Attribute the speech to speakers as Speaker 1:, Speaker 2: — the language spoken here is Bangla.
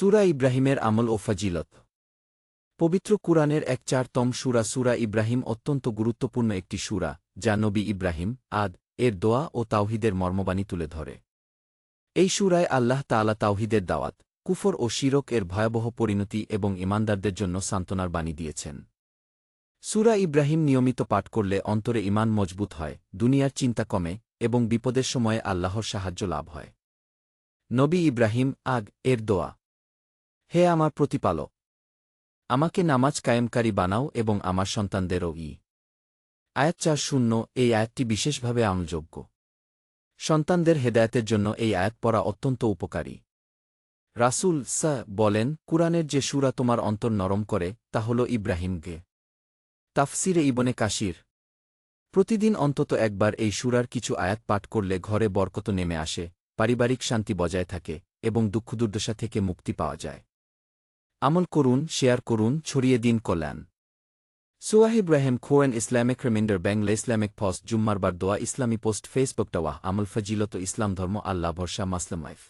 Speaker 1: সুরা ইব্রাহিমের আমল ও ফাজিলত। পবিত্র কুরআনের এক চারতম সুরা সুরা ইব্রাহিম অত্যন্ত গুরুত্বপূর্ণ একটি সুরা, যা নবী ইব্রাহিম, আদ, এর দোয়া ও তাওহিদের মর্মবাণী তুলে ধরে। এই সুরায় আল্লাহ তাআলা তাওহিদের দাওয়াত, কুফর ও শিরক এর ভয়াবহ পরিণতি এবং ইমানদারদের জন্য সান্ত্বনার বাণী দিয়েছেন। সুরা ইব্রাহিম নিয়মিত পাঠ করলে অন্তরে ইমান মজবুত হয়, দুনিয়ার চিন্তা কমে এবং বিপদের সময়ে আল্লাহর সাহায্য লাভ হয়। নবী ইব্রাহিম আগ এর দোয়া। হে আমার প্রতিপালক, আমাকে নামাজ কায়েমকারী বানাও এবং আমার সন্তানদেরও ই। আয়াত চার শূন্য, এই আয়াতটি বিশেষভাবে আমলযোগ্য। সন্তানদের হেদায়তের জন্য এই আয়াত পড়া অত্যন্ত উপকারী। রাসূল সা বলেন, কুরআনের যে সুরা তোমার অন্তর নরম করে, তা হল ইব্রাহিমকে। তাফসিরে ইবনে কাশির প্রতিদিন অন্তত একবার এই সুরার কিছু আয়াত পাঠ করলে ঘরে বরকত নেমে আসে, পারিবারিক শান্তি বজায় থাকে এবং দুঃখ দুর্দশা থেকে মুক্তি পাওয়া যায়। আমল করুন, শেয়ার করুন, ছড়িয়ে দিন কল্যাণ। সুয়াহ ইব্রাহিম খোয়েন Islamic reminder Bangla Islamic post জুম্মারবার দোয়া, ইসলামী পোস্ট ফেসবুক টাওয়া আমল ফজিলত, ইসলাম ধর্ম, আল্লাহ ভরসা, মাসলাম মাইফ